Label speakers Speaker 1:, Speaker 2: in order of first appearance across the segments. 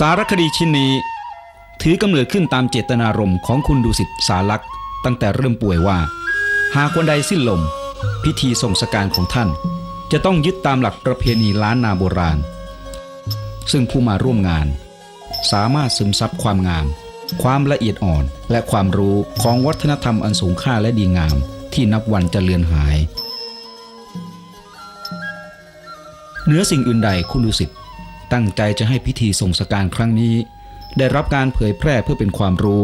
Speaker 1: สารคดีชิ้นนี้ ถือกำเนิดขึ้นตามเจตนารมณ์ของคุณดุสิตสาลักษ์ตั้งแต่เริ่มป่วยว่า หากวันใดสิ้นลม พิธีส่งสการของท่าน จะต้องยึดตามหลักประเพณีล้านนาโบราณ ซึ่งผู้มาร่วมงาน สามารถซึมซับความงาม ความละเอียดอ่อนและความรู้ของวัฒนธรรมอันสูงค่าและดีงาม ที่นับวันจะเลือนหายเหนือสิ่งอื่นใดคุณดุสิต ตั้งใจจะให้พิธีส่งสการครั้งนี้ ได้รับการเผยแพร่เพื่อเป็นความรู้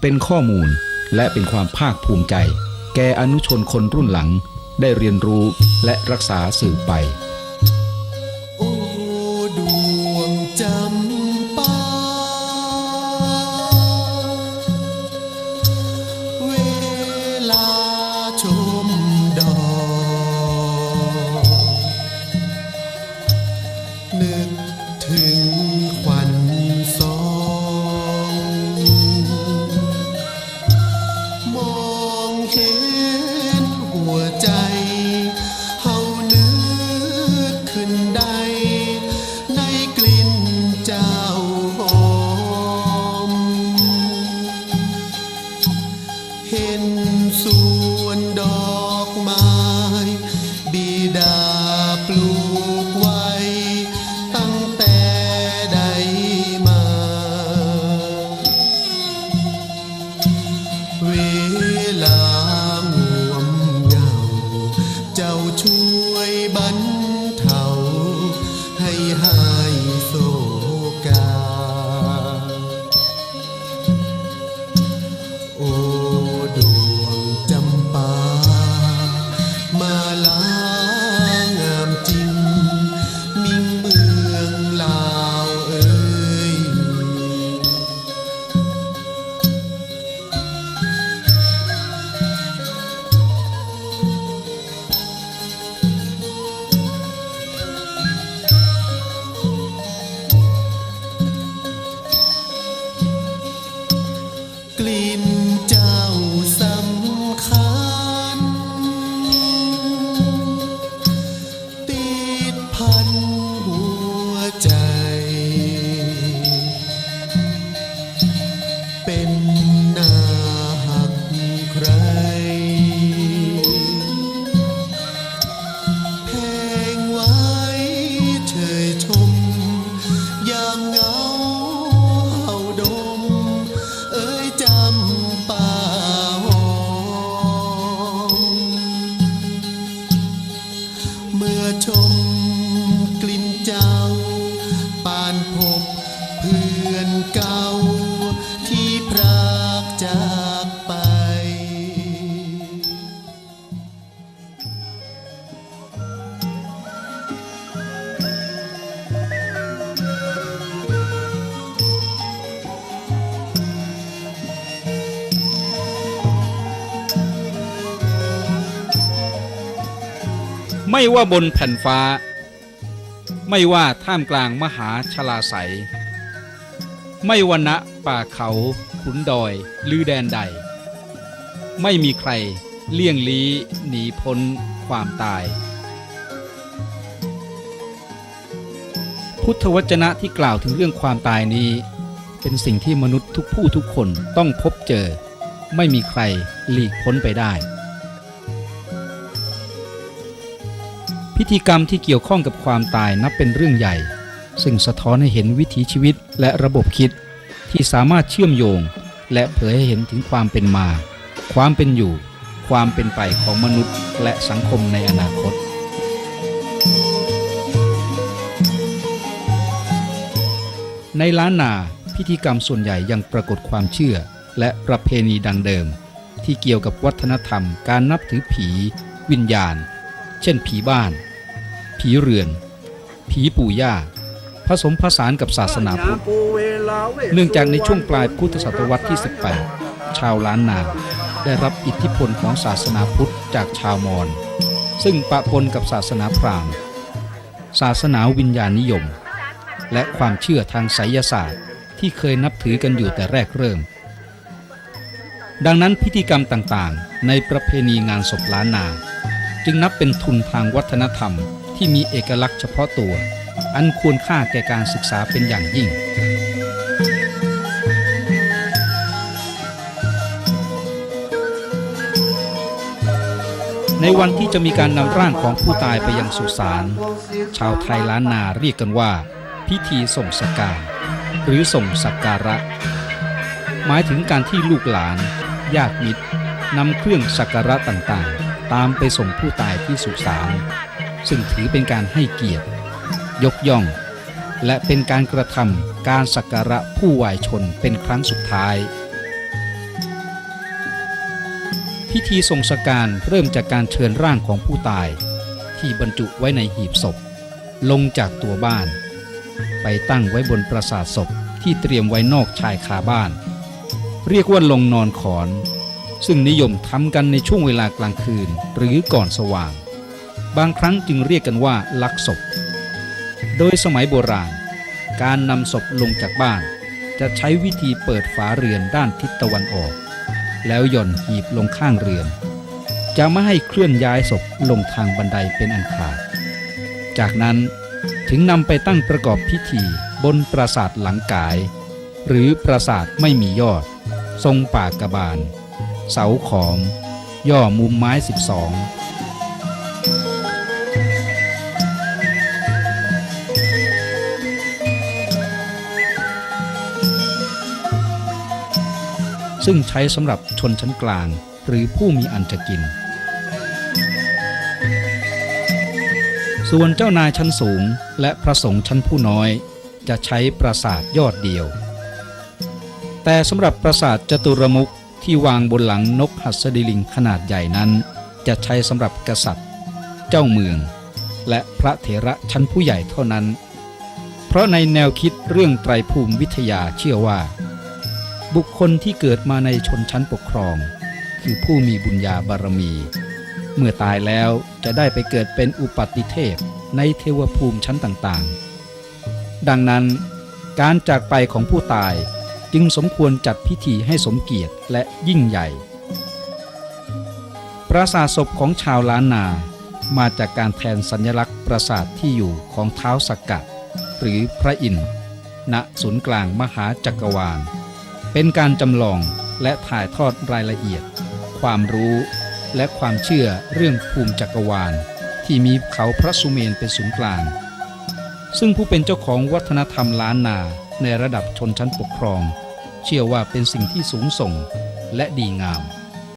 Speaker 1: เป็นข้อมูล และเป็นความภาคภูมิใจ แก่อนุชนคนรุ่นหลัง ได้เรียนรู้และรักษาสืบไป
Speaker 2: ป เมื่อชม ไม่
Speaker 1: ว่าบนแผ่นฟ้า ไม่ว่าท่ามกลางมหาชลาไสไม่ว่าณป่าเขาขุนดอยลือแดนใด ไม่มีใครเลี่ยงลี้หนีพ้นความตาย พุทธวจนะที่กล่าวถึงเรื่องความตายนี้ เป็นสิ่งที่มนุษย์ทุกผู้ทุกคนต้องพบเจอ ไม่มีใครหลีกพ้นไปได้ พิธีกรรมที่เกี่ยวข้องกับความตายนับเป็นเรื่องใหญ่ ซึ่งสะท้อนให้เห็นวิถีชีวิตและระบบคิด ที่สามารถเชื่อมโยง และเผยให้เห็นถึงความเป็นมา ความเป็นอยู่ ความเป็นไปของมนุษย์ และสังคมในอนาคต ในล้านนาพิธีกรรมส่วนใหญ่ยังปรากฏความเชื่อ และประเพณีดังเดิม ที่เกี่ยวกับวัฒนธรรม การนับถือผี วิญญาณ เช่นผีบ้าน ผีเรือน ผีปู่ย่า ผสมผสานกับศาสนาพุทธ เนื่องจากในช่วงปลายพุทธศตวรรษที่ 18 ชาวล้านนา ได้รับอิทธิพลของศาสนาพุทธจากชาวมอญ ซึ่งปะปนกับศาสนาพราหมณ์ ศาสนาวิญญาณนิยม และความเชื่อทางไสยศาสตร์ที่เคยนับถือกันอยู่แต่แรกเริ่ม ดังนั้นพิธีกรรมต่างๆ ในประเพณีงานศพล้านนา จึงนับเป็นทุนทางวัฒนธรรม ที่มีเอกลักษณ์เฉพาะตัว อันควรค่าแก่การศึกษาเป็นอย่างยิ่ง ในวันที่จะมีการนำร่างของผู้ตายไปยังสุสาน ชาวไทยล้านนาเรียกกันว่า พิธีส่งสกการหรือส่งสักการะ หมายถึงการที่ลูกหลานญาติมิตรนำเครื่องสักการะต่างๆ ตามไปส่งผู้ตายที่สุสาน ซึ่งถือเป็นการให้เกียรติ ยกย่อง และเป็นการกระทำการสักการะผู้วายชนเป็นครั้งสุดท้าย พิธีทรงสการเริ่มจากการเชิญร่างของผู้ตาย ที่บรรจุไว้ในหีบศพ ลงจากตัวบ้าน ไปตั้งไว้บนปราสาทศพที่เตรียมไว้นอกชายคาบ้าน เรียกว่าลงนอนขอน ซึ่งนิยมทำกันในช่วงเวลากลางคืนหรือก่อนสว่าง บางครั้งจึงเรียกกันว่าลักศพ โดยสมัยโบราณ การนำศพลงจากบ้าน จะใช้วิธีเปิดฝาเรือนด้านทิศตะวันออก แล้วหย่อนหีบลงข้างเรือน จะไม่ให้เคลื่อนย้ายศพลงทางบันไดเป็นอันขาด จากนั้นถึงนำไปตั้งประกอบพิธีบนปราสาทหลังกาย หรือปราสาทไม่มียอด ทรงปากกระบาล เสาขอม ย่อมุมไม้ 12 ซึ่งใช้สำหรับชนชั้นกลาง หรือผู้มีอันจะกิน ส่วนเจ้านายชั้นสูงและพระสงฆ์ชั้นผู้น้อย จะใช้ปราสาทยอดเดียว แต่สำหรับปราสาทจตุรมุขที่วางบนหลังนกหัสดิลิงขนาดใหญ่นั้น จะใช้สำหรับกษัตริย์ เจ้าเมือง และพระเถระชั้นผู้ใหญ่เท่านั้น เพราะในแนวคิดเรื่องไตรภูมิวิทยาเชื่อว่า บุคคลที่เกิดมาในชนชั้นปกครอง คือผู้มีบุญญาบารมี เมื่อตายแล้วจะได้ไปเกิดเป็นอุปัติเทพในเทวภูมิชั้นต่างๆ ดังนั้นการจากไปของผู้ตายจึงสมควรจัดพิธีให้สมเกียรติและยิ่งใหญ่ ปราสาทศพของชาวล้านนามาจากการแทนสัญลักษณ์ปราสาทที่อยู่ของเท้าสักกะ หรือพระอินทร์ณศูนย์กลางมหาจักรวาล เป็นการจำลองและถ่ายทอดรายละเอียด ความรู้และความเชื่อเรื่องภูมิจักรวาล ที่มีเขาพระสุเมนเป็นศูนย์กลาง ซึ่งผู้เป็นเจ้าของวัฒนธรรมล้านนาในระดับชนชั้นปกครอง เชื่อว่าเป็นสิ่งที่สูงส่งและดีงาม